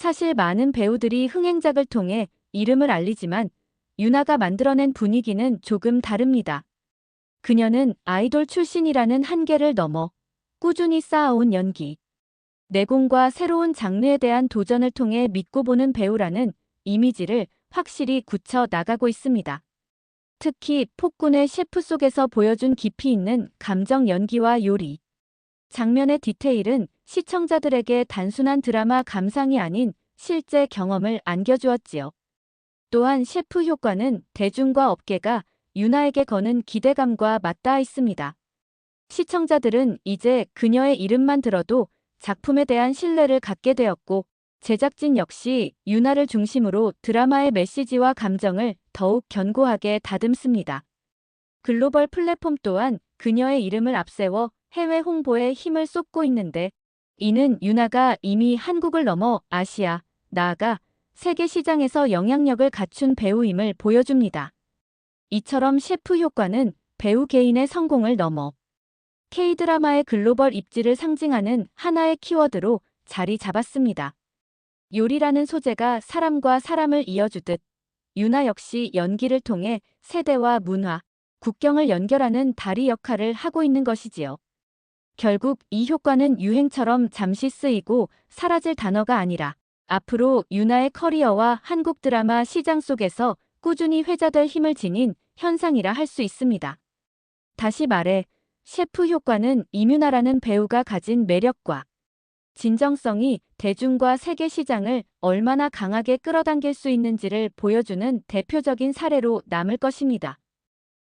사실 많은 배우들이 흥행작을 통해 이름을 알리지만 유나가 만들어낸 분위기는 조금 다릅니다. 그녀는 아이돌 출신이라는 한계를 넘어 꾸준히 쌓아온 연기, 내공과 새로운 장르에 대한 도전을 통해 믿고 보는 배우라는 이미지를 확실히 굳혀 나가고 있습니다. 특히 폭군의 셰프 속에서 보여준 깊이 있는 감정 연기와 요리, 장면의 디테일은 시청자들에게 단순한 드라마 감상이 아닌 실제 경험을 안겨주었지요. 또한 셰프 효과는 대중과 업계가 유나에게 거는 기대감과 맞닿아 있습니다. 시청자들은 이제 그녀의 이름만 들어도 작품에 대한 신뢰를 갖게 되었고, 제작진 역시 유나를 중심으로 드라마의 메시지와 감정을 더욱 견고하게 다듬습니다. 글로벌 플랫폼 또한 그녀의 이름을 앞세워 해외 홍보에 힘을 쏟고 있는데, 이는 유나가 이미 한국을 넘어 아시아, 나아가 세계 시장에서 영향력을 갖춘 배우임을 보여줍니다. 이처럼 셰프 효과는 배우 개인의 성공을 넘어 K-드라마의 글로벌 입지를 상징하는 하나의 키워드로 자리 잡았습니다. 요리라는 소재가 사람과 사람을 이어주듯 유나 역시 연기를 통해 세대와 문화, 국경을 연결하는 다리 역할을 하고 있는 것이지요. 결국 이 효과는 유행처럼 잠시 쓰이고 사라질 단어가 아니라 앞으로 유나의 커리어와 한국 드라마 시장 속에서 꾸준히 회자될 힘을 지닌 현상이라 할 수 있습니다. 다시 말해, 셰프 효과는 이뮤나라는 배우가 가진 매력과 진정성이 대중과 세계 시장을 얼마나 강하게 끌어당길 수 있는지를 보여주는 대표적인 사례로 남을 것입니다.